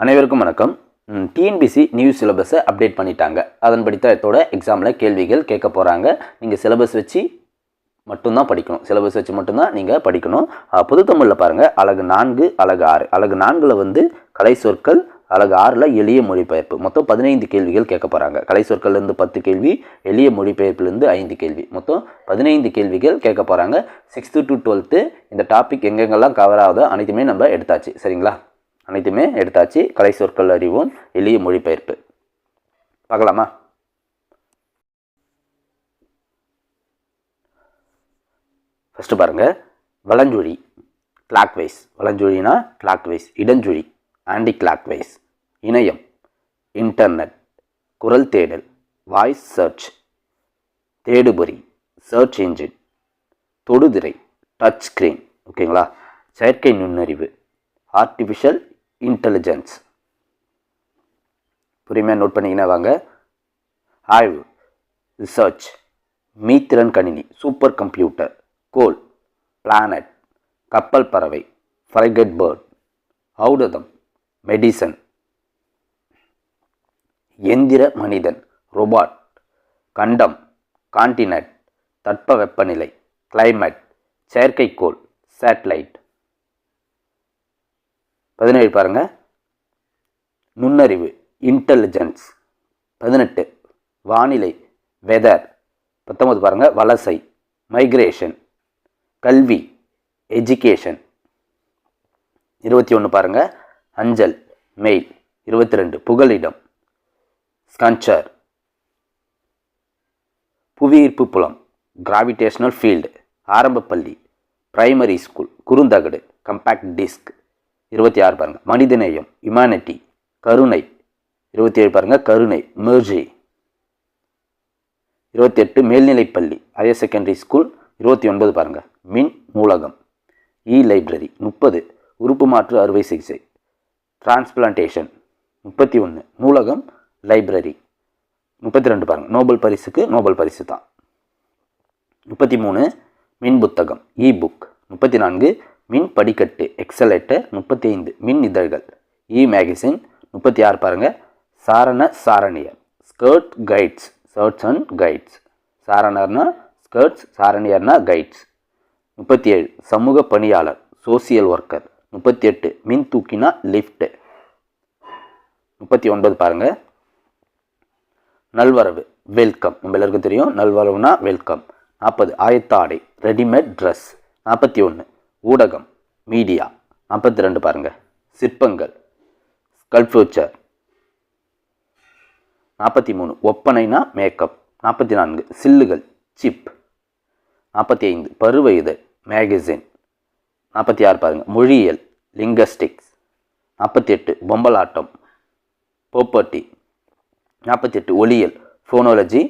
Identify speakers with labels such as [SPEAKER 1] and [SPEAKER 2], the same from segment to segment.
[SPEAKER 1] அனைவருக்கும் வணக்கம். TNPSC new சிலபஸை அப்டேட் பண்ணிட்டாங்க. அதன் படித்தத்தோட எக்ஸாமில் கேள்விகள் கேட்க போகிறாங்க நீங்கள் சிலபஸ் வச்சு மட்டும்தான் படிக்கணும். சிலபஸ் வச்சு மட்டும்தான் நீங்கள் படிக்கணும். அஹ், பொது தமிழில் பாருங்கள் அழகு நான்கு அழகு ஆறு. அழகு நான்கில் வந்து கலை சொற்கள் அழகு ஆறில் எளிய மொழிபெயர்ப்பு. மொத்தம் பதினைந்து கேள்விகள் கேட்க போகிறாங்க கலை சொற்கள்லேருந்து பத்து கேள்வி எளிய மொழிபெயர்ப்புலேருந்து ஐந்து கேள்வி. மொத்தம் பதினைந்து கேள்விகள் கேட்க போகிறாங்க சிக்ஸ்த்து டு டுவெல்த்து இந்த டாபிக் எங்கெங்கெல்லாம் கவர் ஆகுதோ அனைத்துமே நம்ம எடுத்தாச்சு. சரிங்களா? அனைத்துமே எடுத்தாச்சு. கலை சொற்கள் அறிவோம். எளிய மொழிபெயர்ப்பு. பார்க்கலாமா? ஃபஸ்ட்டு பாருங்கள் வலஞ்சுழி கிளாக் வைஸ் வலஞ்சுழினா கிளாக் வைஸ் இடஞ்சுழி. ஆன்டி கிளாக் வைஸ் இணையம். இன்டர்நெட் குரல் தேடல். வாய்ஸ் சர்ச் தேடுபொறி. சர்ச் இன்ஜின் தொடுதிரை. டச் ஸ்க்ரீன் ஓகேங்களா செயற்கை நுண்ணறிவு. ஆர்டிஃபிஷியல் இன்டெலிஜென்ஸ் பொறுமையாக நோட் பண்ணிங்கன்னா வாங்க. ஆய்வு ரிசர்ச் மீத்திறன் கணினி சூப்பர் கம்ப்யூட்டர் கோல் பிளானட் கப்பல் பறவை ஃப்ரைகட் பேர்ட் ஔடதம் மெடிசன் எந்திர மனிதன் ரோபாட் கண்டம் காண்டினட் தட்பவெப்பநிலை கிளைமேட் செயற்கைக்கோள் சேட்டலைட் பதினேழு பாருங்கள் நுண்ணறிவு இன்டெலிஜென்ஸ் பதினெட்டு வானிலை வெதர் பத்தொம்பது பாருங்கள் வலசை மைக்ரேஷன் கல்வி எஜுகேஷன் இருபத்தி ஒன்று பாருங்க அஞ்சல் மெயில் இருபத்தி ரெண்டு புகலிடம். ஸ்கன்ச்சர் புவியீர்ப்பு புலம் கிராவிடேஷனல் ஃபீல்டு ஆரம்ப பள்ளி பிரைமரி ஸ்கூல் குறுந்தகடு கம்பேக்ட் டிஸ்க் இருபத்தி ஆறு பாருங்க. மனிதநேயம் இமானிட்டி கருணை. இருபத்தி ஏழு பாருங்க. கருணை மெர்ஜி இருபத்தி எட்டு மேல்நிலைப்பள்ளி ஹையர் செகண்டரி ஸ்கூல் இருபத்தி ஒன்பது பாருங்க. மின் நூலகம். இ லைப்ரரி முப்பது. உறுப்பு மாற்று அறுவை சிகிச்சை. டிரான்ஸ்பிளான்டேஷன் முப்பத்தி ஒன்று. நூலகம் லைப்ரரி முப்பத்தி ரெண்டு பாருங்க. நோபல் பரிசுக்கு நோபல் பரிசு தான் முப்பத்தி மூணு மின் புத்தகம் இ புக் முப்பத்தி நான்கு மின் படிக்கட்டு எக்ஸலேட்டர் முப்பத்தி ஐந்து மின் இதழ்கள். இ மேகசின் முப்பத்தி ஆறு பாருங்கள் சாரண சாரணியர் scout guides scouts and guides சாரணர்னா scouts சாரணியர்னா கைட்ஸ் முப்பத்தி ஏழு சமூக பணியாளர் சோசியல் ஒர்க்கர் முப்பத்தி எட்டு மின் தூக்கினா லிஃப்ட்டு முப்பத்தி ஒன்பது பாருங்கள் நல்வரவு வெல்கம் நம்ம எல்லாருக்கும் தெரியும். நல்வரவுனா வெல்கம் நாற்பது ஆயத்தாடை ரெடிமேட் ட்ரெஸ் நாற்பத்தி ஒன்று ஊடகம் மீடியா நாற்பத்தி ரெண்டு பாருங்க. சிற்பங்கள் ஸ்கல்ப்சர் நாற்பத்தி மூணு ஒப்பனைனா மேக்கப் நாற்பத்தி நான்கு சில்லுகள் சிப் நாற்பத்தி ஐந்து பருவ இதழ் மேகசின் நாற்பத்தி ஆறு பாருங்கள் மொழியியல் லிங்கஸ்டிக்ஸ் நாற்பத்தி எட்டு பொம்பலாட்டம் போப்பர்ட்டி நாற்பத்தி எட்டு ஒளியல் ஃபோனாலஜி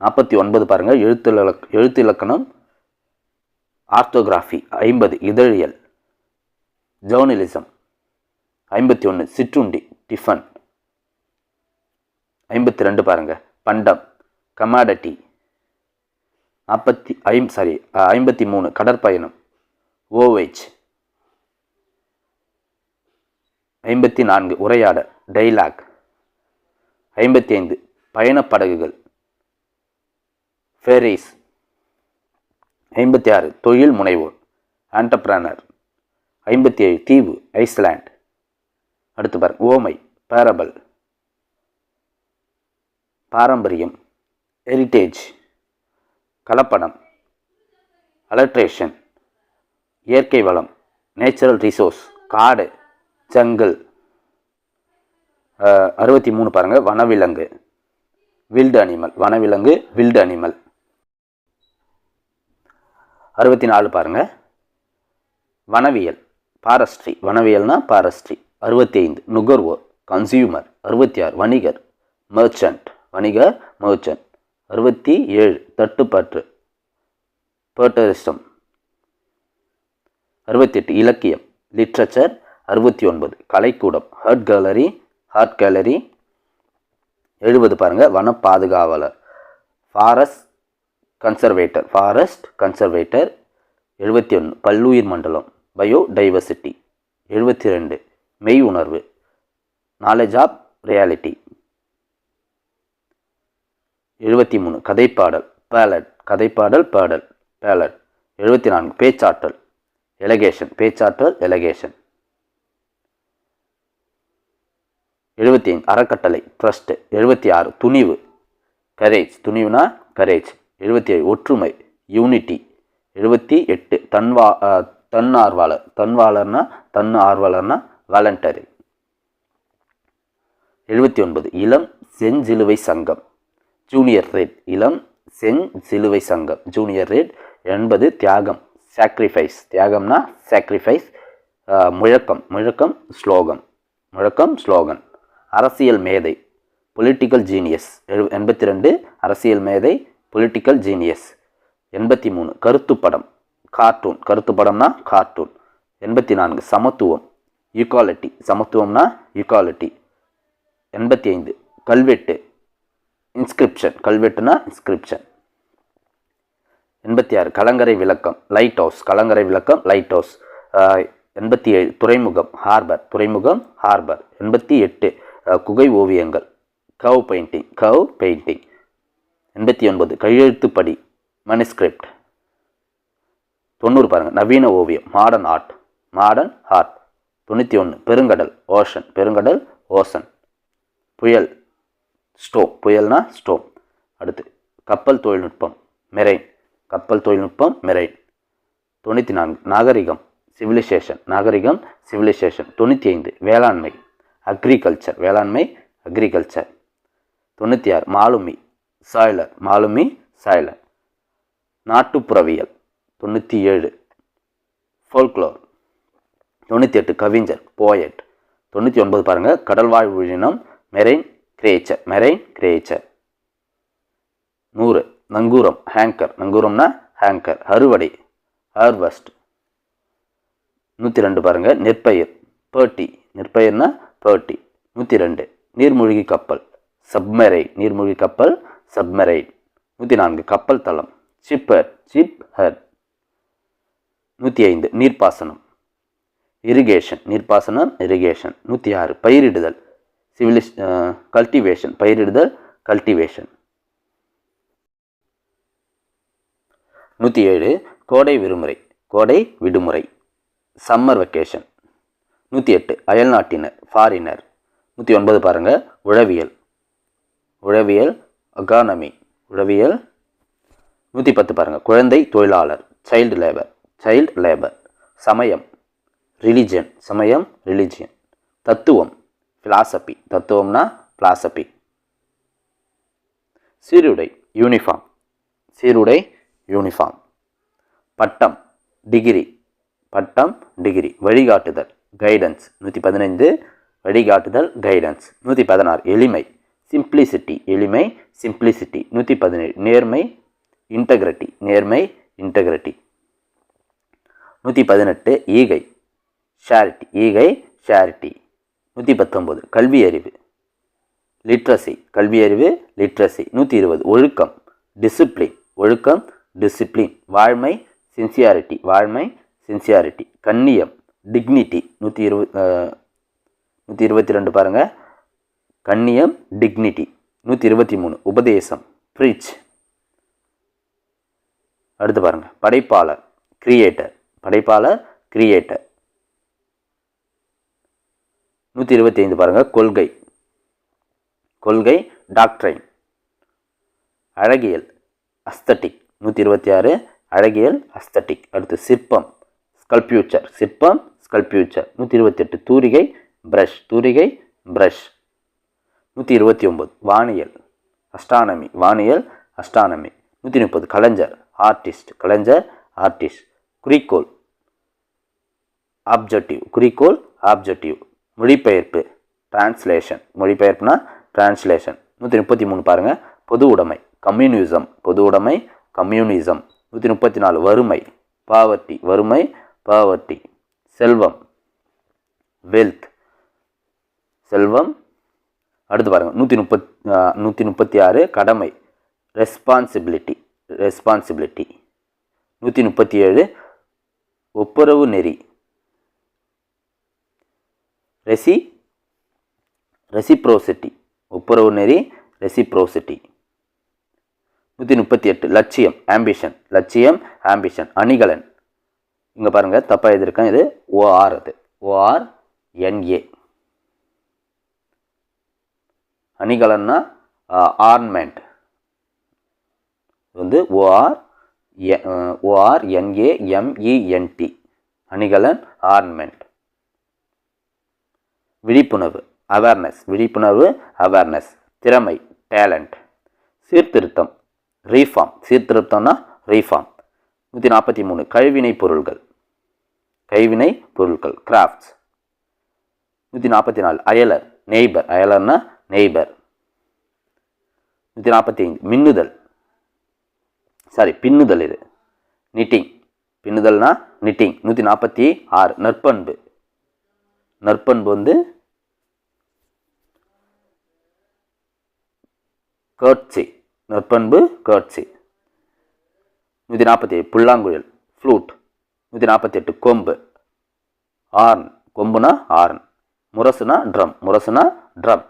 [SPEAKER 1] நாற்பத்தி ஒன்பது பாருங்கள் எழுத்து எழுத்து இலக்கணம் ஆர்த்தோகிராஃபி ஐம்பது இதழியல் ஜேர்னலிசம் ஐம்பத்தி ஒன்று சிற்றுண்டி டிஃபன். ஐம்பத்தி ரெண்டு பாருங்கள் பண்டம் கமாடட்டி. நாற்பத்தி ஐம் சாரி ஐம்பத்தி மூணு கடற்பயணம் ஓவேஜ் ஐம்பத்தி நான்கு உரையாடல் டைலாக். ஐம்பத்தி ஐந்து பயணப்படகுகள் ஃபெரிஸ் ஐம்பத்தி ஆறு தொழில் முனைவோர் ஆண்டர்பிரனர் ஐம்பத்தி ஏழு தீவு ஐஸ்லாண்ட் அடுத்து பாருங்க ஓமை பேரபல் பாரம்பரியம் ஹெரிட்டேஜ் கலப்படம் அலட்ரேஷன் இயற்கை வளம் நேச்சுரல் ரிசோர்ஸ் காடு ஜங்கிள் அறுபத்தி மூணு பாருங்கள் வனவிலங்கு. வில்டு அனிமல் வனவிலங்கு வில்டு அனிமல் அறுபத்தி நாலு பாருங்கள் வனவியல் பாரஸ்ட்ரி வனவியல்னா பாரஸ்ட்ரி அறுபத்தி ஐந்து நுகர்வோர் கன்சியூமர் அறுபத்தி ஆறு வணிகர் மர்ச்சன்ட் வணிகர் மர்ச்சன்ட் அறுபத்தி ஏழு தட்டுப்பாற்று பேர்டரிஸ்டம் அறுபத்தெட்டு இலக்கியம் லிட்ரேச்சர் அறுபத்தி ஒன்பது கலைக்கூடம் ஹர்ட் கேலரி ஹார்ட் கேலரி எழுபது பாருங்கள் வன பாதுகாவலர். ஃபாரஸ்ட் கன்சர்வேட்டர் ஃபாரஸ்ட் கன்சர்வேட்டர் எழுபத்தி ஒன்று பல்லுயிர் மண்டலம். பயோ டைவர்சிட்டி எழுபத்தி ரெண்டு. மெய் உணர்வு நாலேஜ் ஆஃப் ரியாலிட்டி எழுபத்தி மூணு. கதைப்பாடல் பேலட் கதைப்பாடல் பேடல் பேலட் எழுபத்தி நான்கு. பேச்சாற்றல் எலகேஷன் பேச்சாற்றல் எலகேஷன் எழுபத்தி ஐந்து. அறக்கட்டளை ட்ரஸ்ட்டு எழுபத்தி ஆறு. துணிவு கரேஜ் துணிவுனா கரேஜ் எழுபத்தி ஏழு ஒற்றுமை யூனிட்டி எழுபத்தி எட்டு தன்வா அஹ், தன்னார்வலர். தன்வாளர்னா தன் ஆர்வலர்னா வாலண்டரி எழுபத்தி ஒன்பது இளம் செஞ்சிலுவை சங்கம். ஜூனியர் ரேட் இளம் செஞ்சிலுவை சங்கம். ஜூனியர் ரேட் எண்பது தியாகம் சாக்ரிஃபைஸ் தியாகம்னா சாக்ரிஃபைஸ் முழக்கம். முழக்கம் ஸ்லோகம். முழக்கம் ஸ்லோகன். அரசியல் மேதை. பொலிட்டிக்கல் ஜீனியஸ் எழு எண்பத்தி ரெண்டு அரசியல் மேதை பொலிட்டிக்கல் ஜீனியஸ் எண்பத்தி மூணு கருத்துப்படம். கார்ட்டூன் கருத்துப்படம்னா கார்ட்டூன் எண்பத்தி நான்கு சமத்துவம். ஈக்வாலிட்டி சமத்துவம்னா ஈக்வாலிட்டி எண்பத்தி ஐந்து கல்வெட்டு. இன்ஸ்கிரிப்ஷன் கல்வெட்டுனா இன்ஸ்கிரிப்ஷன் எண்பத்தி ஆறு கலங்கரை விளக்கம். லைட் ஹவுஸ் கலங்கரை விளக்கம் லைட் ஹவுஸ் எண்பத்தி ஏழு துறைமுகம். ஹார்பர் துறைமுகம் ஹார்பர் எண்பத்தி எட்டு குகை ஓவியங்கள். கவ் பெயிண்டிங் கவ் பெயிண்டிங் எண்பத்தி ஒன்பது. கையெழுத்துப்படி. மனுஸ்கிரிப்ட் தொண்ணூறு பாருங்கள் நவீன ஓவியம். மாடர்ன் ஆர்ட் மாடர்ன் ஆர்ட் தொண்ணூற்றி ஒன்று பெருங்கடல். ஓஷன் பெருங்கடல் ஓசன் புயல். ஸ்டோம் புயல்னா ஸ்டோம் அடுத்து கப்பல் தொழில்நுட்பம். மெரைன் கப்பல் தொழில்நுட்பம் மெரைன் தொண்ணூற்றி நான்கு. நாகரிகம். சிவிலைசேஷன் நாகரிகம் சிவிலைசேஷன் தொண்ணூற்றி ஐந்து. வேளாண்மை. அக்ரிகல்ச்சர் வேளாண்மை அக்ரிகல்ச்சர் தொண்ணூற்றி ஆறு. மாலுமி. சாயல மாலுமி சாயல. நாட்டுப்புறவியல் தொண்ணூற்றி ஏழு ஃபோல்க்ளோர் தொண்ணூற்றி எட்டு கவிஞர் போயட் தொண்ணூற்றி ஒன்பது பாருங்கள் கடல்வாழ் உயிரினம் மெரைன் கிரேச்சர் மெரைன் கிரேச்சர். நூறு நங்கூரம் ஹேங்கர். நங்கூரம்னா ஹேங்கர் அறுவடை ஹார்வஸ்ட். நூற்றி ரெண்டு பாருங்கள் நெற்பயிர் பேர்ட்டி நெற்பயிர்னா பேர்ட்டி நூற்றி ரெண்டு நீர்மூழ்கி கப்பல் சப்மெரைன் நீர்மூழ்கி கப்பல் சப்மரைன் நூற்றி நான்கு கப்பல் தளம். சிப்பர் சிப் ஹர் நூற்றி ஐந்து நீர்ப்பாசனம். இரிகேஷன் நீர்ப்பாசனம் இரிகேஷன் நூற்றி ஆறு பயிரிடுதல் சிவிலிஸ் கல்டிவேஷன் பயிரிடுதல் கல்டிவேஷன் நூற்றி ஏழு கோடை விடுமுறை கோடை விடுமுறை. சம்மர் வெக்கேஷன் நூற்றி எட்டு அயல்நாட்டினர் ஃபாரினர் நூற்றி ஒன்பது பாருங்கள் உழவியல். உழவியல் அகானமி உளவியல் நூற்றி பத்து பாருங்கள் குழந்தை தொழிலாளர் சைல்டு லேபர் சைல்டு லேபர் சமயம் ரிலிஜியன் சமயம் ரிலிஜியன் தத்துவம் ஃபிலாசபி தத்துவம்னா ஃபிலாசபி சீருடை யூனிஃபார்ம் சீருடை யூனிஃபார்ம் பட்டம் டிகிரி பட்டம் டிகிரி வழிகாட்டுதல் கைடன்ஸ் நூற்றி பதினைந்து வழிகாட்டுதல் கைடன்ஸ் நூற்றி பதினாறு எளிமை. சிம்ப்ளிசிட்டி எளிமை. சிம்பிளிசிட்டி நூற்றி பதினேழு நேர்மை இன்டெகிரிட்டி நேர்மை இன்டகிரட்டி நூற்றி பதினெட்டு ஈகை. ஷாரிட்டி ஈகை ஷாரிட்டி நூற்றி பத்தொம்போது கல்வி அறிவு லிட்ரஸி கல்வி அறிவு லிட்ரஸி நூற்றி இருபது ஒழுக்கம். டிசிப்ளின் ஒழுக்கம் டிசிப்ளின் வாழ்மை சின்சியாரிட்டி வாழ்மை சின்சியாரிட்டி கண்ணியம் டிக்னிட்டி நூற்றி இருபது நூற்றி இருபத்தி ரெண்டு பாருங்கள் கண்ணியம் டிக்னிட்டி நூற்றி இருபத்தி மூணு உபதேசம் ப்ரீச் அடுத்து பாருங்கள் படைப்பாளர் கிரியேட்டர் படைப்பாளர் கிரியேட்டர் நூற்றி இருபத்தி ஐந்து பாருங்கள் கொள்கை. கொள்கை டாக்ட்ரைன் அழகியல் அஸ்தட்டிக் நூற்றி இருபத்தி ஆறு அழகியல் அஸ்தட்டிக் அடுத்து சிற்பம் ஸ்கல்பியூச்சர் சிற்பம் ஸ்கல்பியூச்சர் நூற்றி இருபத்தெட்டு தூரிகை ப்ரஷ் தூரிகை ப்ரஷ் நூற்றி இருபத்தி ஒம்பது வானியல் அஸ்டானமி வானியல் அஸ்டானமி நூற்றி முப்பது கலைஞர் ஆர்டிஸ்ட் கலைஞர் ஆர்டிஸ்ட் குறிக்கோள் ஆப்ஜெக்டிவ் குறிக்கோள் ஆப்ஜெக்டிவ் மொழிபெயர்ப்பு டிரான்ஸ்லேஷன் மொழிபெயர்ப்புனா டிரான்ஸ்லேஷன் நூற்றி முப்பத்தி மூணு பாருங்கள் பொது உடைமை கம்யூனிசம் பொது உடைமை கம்யூனிசம் நூற்றி முப்பத்தி நாலு வறுமை. பாவர்ட்டி வறுமை பாவர்ட்டி செல்வம் வெல்த் செல்வம் அடுத்து பாருங்கள் நூற்றி முப்பத் நூற்றி முப்பத்தி ஆறு கடமை. ரெஸ்பான்சிபிலிட்டி ரெஸ்பான்சிபிலிட்டி நூற்றி முப்பத்தி ஏழு ஒப்புரவு நெறி. ரெசி ரெசிப்ரோசிட்டி ஒப்புரவு நெறி ரெசிப்ரோசிட்டி நூற்றி முப்பத்தி எட்டு லட்சியம் ஆம்பிஷன் லட்சியம் ஆம்பிஷன் அணிகலன். இங்கே பாருங்கள் தப்பாக எழுதியிருக்கேன் இது ஓஆர் அது. ஓஆர் என்ஏ அணிகலன்னா ஆர்ன்மெண்ட். வந்து ஓஆர் ஓஆர் என்ஏ எம்இஎன்டி அணிகலன் ஆர்மெண்ட் விழிப்புணர்வு அவேர்னஸ். விழிப்புணர்வு அவேர்னஸ். திறமை டேலண்ட். சீர்திருத்தம் ரீஃபார்ம். சீர்திருத்தம்னா ரீஃபார்ம். நூற்றி நாற்பத்தி மூணு கைவினை பொருள்கள். கைவினை பொருட்கள் கிராஃப்ட்ஸ். நூற்றி நாற்பத்தி நாலு அயலர் நெய்பர். அயலர்னா நெய்பர். நூற்றி நாற்பத்தி ஐந்து மின்னுதல். சாரி பின்னுதல் இது. நிட்டிங் பின்னுதல்னா நிட்டிங் நூற்றி நாற்பத்தி ஆறு நற்பண்பு. நற்பண்பு வந்து கேட்சி நற்பண்பு கேட்சி நூற்றி நாற்பத்தி ஏழு புல்லாங்குழல். ஃப்ளூட் நூற்றி நாற்பத்தி எட்டு கொம்பு. ஆர்ன் கொம்புனா ஆர்ன் முரசுனா ட்ரம் முரசுனா ட்ரம்